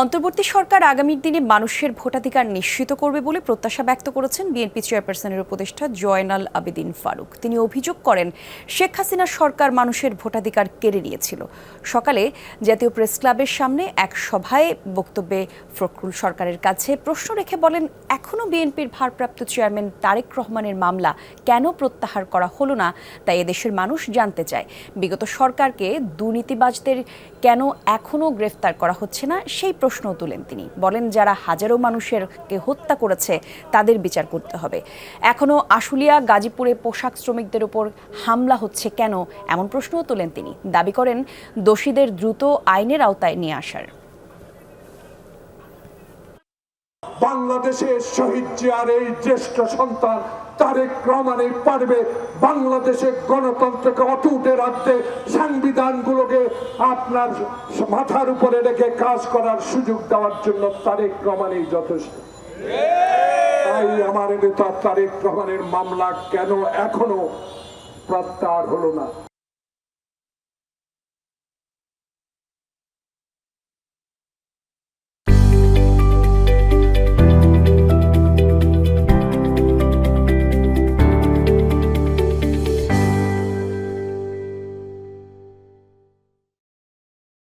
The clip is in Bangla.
অন্তর্বর্তী সরকার আগামীর দিনে মানুষের ভোটাধিকার নিশ্চিত করবে বলে প্রত্যাশা ব্যক্ত করেছেন বিএনপি চেয়ারপারসনের উপদেষ্টা জয়নাল আবেদিন ফারুক। তিনি অভিযোগ করেন, শেখ হাসিনা সরকার মানুষের ভোটাধিকার কেড়ে নিয়েছিল। সকালে জাতীয় প্রেস ক্লাবের সামনে এক সভায় বক্তব্যে ফখরুল সরকারের কাছে প্রশ্ন রেখে বলেন এখনও বিএনপির ভারপ্রাপ্ত চেয়ারম্যান তারেক রহমানের মামলা কেন প্রত্যাহার করা হলো না? তাই এদেশের মানুষ জানতে চায়। বিগত সরকারকে দুর্নীতিবাজদের কেন এখনও গ্রেফতার করা হচ্ছে না? সেই প্রশ্নও তুলেন তিনি। বলেন, যারা হাজারো মানুষেরকে হত্যা করেছে, তাদের বিচার করতে হবে। এখনও আশুলিয়া, গাজীপুরে পোশাক শ্রমিকদের উপর হামলা হচ্ছে কেন, এমন প্রশ্নও তোলেন তিনি। দাবি করেন, দোষীদের দ্রুত আইনের আওতায় নিয়ে আসার। বাংলাদেশের শহীদ জিয়ার এই জ্যেষ্ঠ সন্তান তারেক রহমানের পারবে বাংলাদেশে গণতন্ত্রকে অটুটে রাখতে, সংবিধানগুলোকে আপনার মাথার উপরে রেখে কাজ করার সুযোগ দেওয়ার জন্য তারেক রহমানই যথেষ্ট। তাই আমার নেতা তারেক রহমানের মামলা কেন এখনও প্রত্যাহার হলো না?